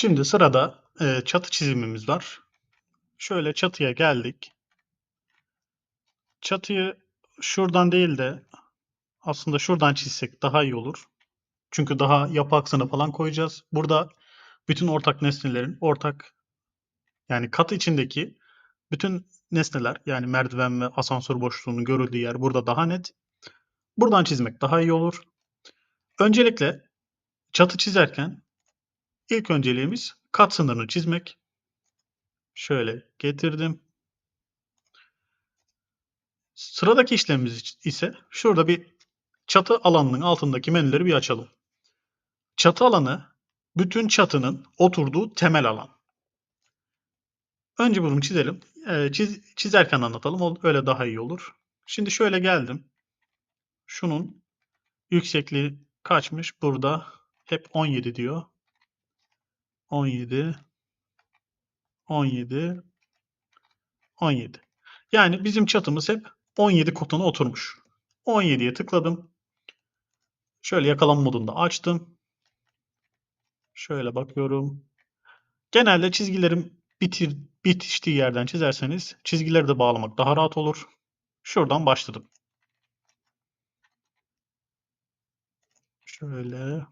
Şimdi sırada e, çatı çizimimiz var. Şöyle çatıya geldik. Çatıyı şuradan değil de aslında şuradan çizsek daha iyi olur. Çünkü daha yapı aksını falan koyacağız. Burada bütün ortak nesnelerin ortak yani kat içindeki bütün nesneler yani merdiven ve asansör boşluğunun görüldüğü yer burada daha net. Buradan çizmek daha iyi olur. Öncelikle çatı çizerken ilk önceliğimiz kat sınırını çizmek. Şöyle getirdim. Sıradaki işlemimiz ise şurada bir çatı alanının altındaki menüleri bir açalım. Çatı alanı bütün çatının oturduğu temel alan. Önce bunu çizelim. Ee, çiz, çizerken anlatalım. Öyle daha iyi olur. Şimdi şöyle geldim. Şunun yüksekliği kaçmış? Burada hep 17 diyor. 17 17 17. Yani bizim çatımız hep 17 kotuna oturmuş. 17'ye tıkladım. Şöyle yakalanma modunda açtım. Şöyle bakıyorum. Genelde çizgilerim bitir, bitiştiği yerden çizerseniz çizgileri de bağlamak daha rahat olur. Şuradan başladım. Şöyle.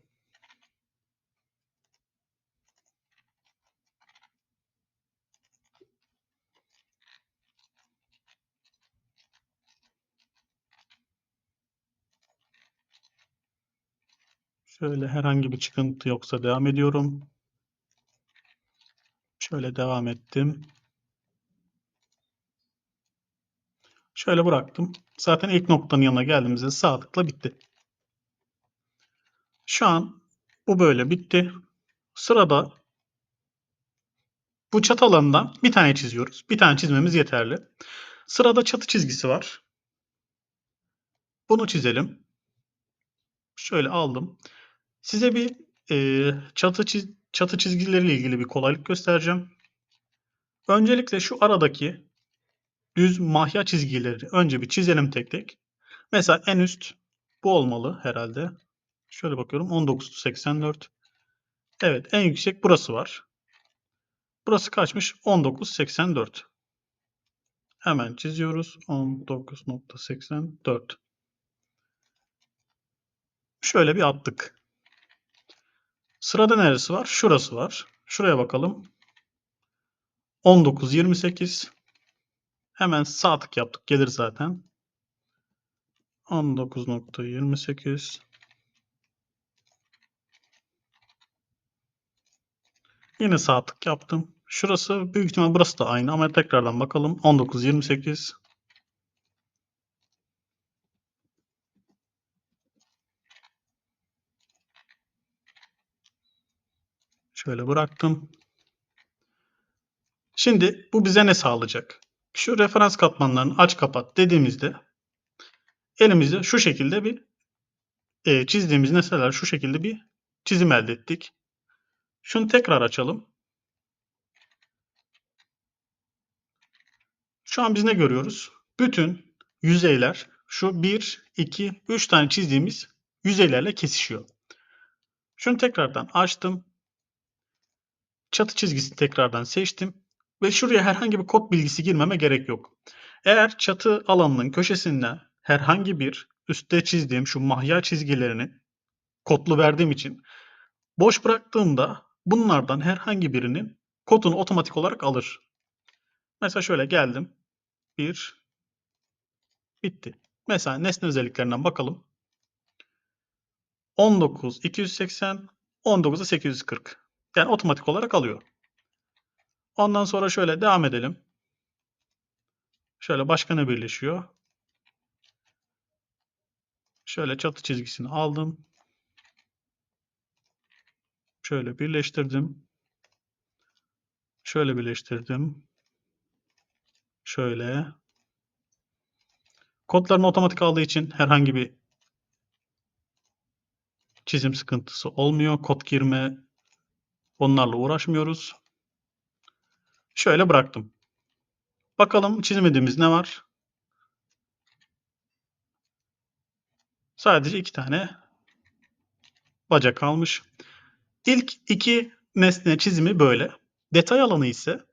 Şöyle herhangi bir çıkıntı yoksa devam ediyorum. Şöyle devam ettim. Şöyle bıraktım. Zaten ilk noktanın yanına geldiğimizde sağ tıkla bitti. Şu an bu böyle bitti. Sırada bu çatı alanından bir tane çiziyoruz. Bir tane çizmemiz yeterli. Sırada çatı çizgisi var. Bunu çizelim. Şöyle aldım. Size bir e, çatı çiz çatı çizgileriyle ilgili bir kolaylık göstereceğim. Öncelikle şu aradaki düz mahya çizgileri önce bir çizelim tek tek. Mesela en üst bu olmalı herhalde. Şöyle bakıyorum 19.84. Evet en yüksek burası var. Burası kaçmış? 19.84. Hemen çiziyoruz. 19.84. Şöyle bir attık. Sırada neresi var? Şurası var. Şuraya bakalım. 19.28. Hemen sağ tık yaptık. Gelir zaten. 19.28 Yine sağ tık yaptım. Şurası büyük ihtimal burası da aynı ama tekrardan bakalım. 19.28 Şöyle bıraktım. Şimdi bu bize ne sağlayacak? Şu referans katmanlarını aç kapat dediğimizde elimizde şu şekilde bir e, çizdiğimiz nesneler şu şekilde bir çizim elde ettik. Şunu tekrar açalım. Şu an biz ne görüyoruz? Bütün yüzeyler şu 1, 2, 3 tane çizdiğimiz yüzeylerle kesişiyor. Şunu tekrardan açtım. Çatı çizgisini tekrardan seçtim. Ve şuraya herhangi bir kod bilgisi girmeme gerek yok. Eğer çatı alanının köşesinde herhangi bir üstte çizdiğim şu mahya çizgilerini kodlu verdiğim için boş bıraktığımda bunlardan herhangi birinin kodunu otomatik olarak alır. Mesela şöyle geldim. Bir. Bitti. Mesela nesne özelliklerinden bakalım. 19, 280, 19'a 840. Yani otomatik olarak alıyor. Ondan sonra şöyle devam edelim. Şöyle başka ne birleşiyor? Şöyle çatı çizgisini aldım. Şöyle birleştirdim. Şöyle birleştirdim. Şöyle. Kodların otomatik aldığı için herhangi bir çizim sıkıntısı olmuyor. Kod girme onlarla uğraşmıyoruz. Şöyle bıraktım. Bakalım çizmediğimiz ne var? Sadece iki tane bacak kalmış. İlk iki nesne çizimi böyle. Detay alanı ise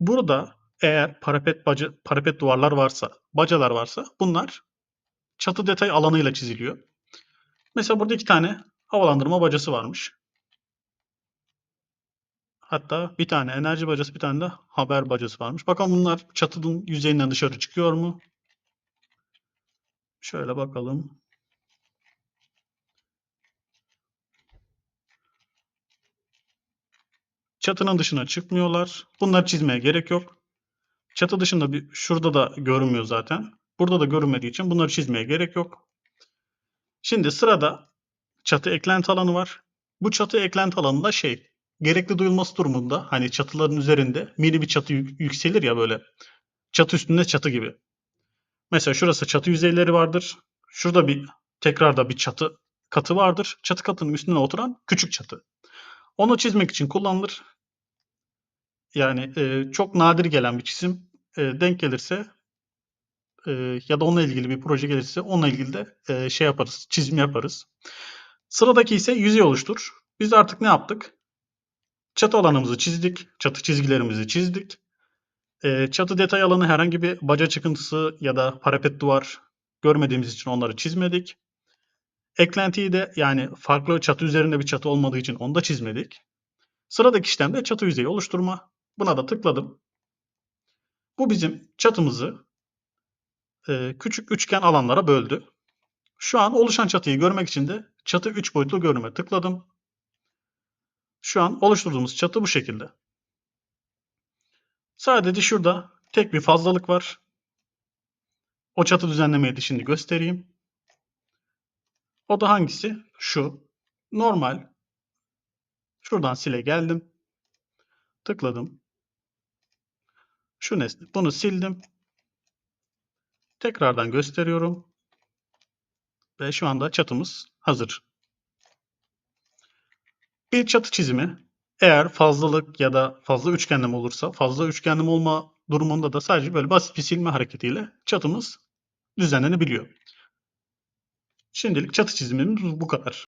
burada eğer parapet baca, parapet duvarlar varsa, bacalar varsa bunlar çatı detay alanıyla çiziliyor. Mesela burada iki tane havalandırma bacası varmış. Hatta bir tane enerji bacası, bir tane de haber bacası varmış. Bakalım bunlar çatının yüzeyinden dışarı çıkıyor mu? Şöyle bakalım. Çatının dışına çıkmıyorlar. Bunları çizmeye gerek yok. Çatı dışında bir şurada da görünmüyor zaten. Burada da görünmediği için bunları çizmeye gerek yok. Şimdi sırada çatı eklenti alanı var. Bu çatı eklenti alanında şey gerekli duyulması durumunda hani çatıların üzerinde mini bir çatı yük- yükselir ya böyle. Çatı üstünde çatı gibi. Mesela şurası çatı yüzeyleri vardır. Şurada bir tekrar da bir çatı katı vardır. Çatı katının üstüne oturan küçük çatı. Onu çizmek için kullanılır. Yani e, çok nadir gelen bir çizim. E, denk gelirse e, ya da onunla ilgili bir proje gelirse onunla ilgili de e, şey yaparız, çizim yaparız. Sıradaki ise yüzey oluştur. Biz artık ne yaptık? Çatı alanımızı çizdik. Çatı çizgilerimizi çizdik. E, çatı detay alanı herhangi bir baca çıkıntısı ya da parapet duvar görmediğimiz için onları çizmedik. Eklentiyi de yani farklı çatı üzerinde bir çatı olmadığı için onu da çizmedik. Sıradaki işlem de çatı yüzeyi oluşturma. Buna da tıkladım. Bu bizim çatımızı e, küçük üçgen alanlara böldü. Şu an oluşan çatıyı görmek için de çatı 3 boyutlu görünüme tıkladım. Şu an oluşturduğumuz çatı bu şekilde. Sadece şurada tek bir fazlalık var. O çatı düzenlemeyi de şimdi göstereyim. O da hangisi? Şu. Normal. Şuradan sile geldim. Tıkladım. Şu nesne. Bunu sildim. Tekrardan gösteriyorum. Ve şu anda çatımız hazır. Bir çatı çizimi eğer fazlalık ya da fazla üçgenlem olursa fazla üçgenlem olma durumunda da sadece böyle basit bir silme hareketiyle çatımız düzenlenebiliyor. Şimdilik çatı çizimimiz bu kadar.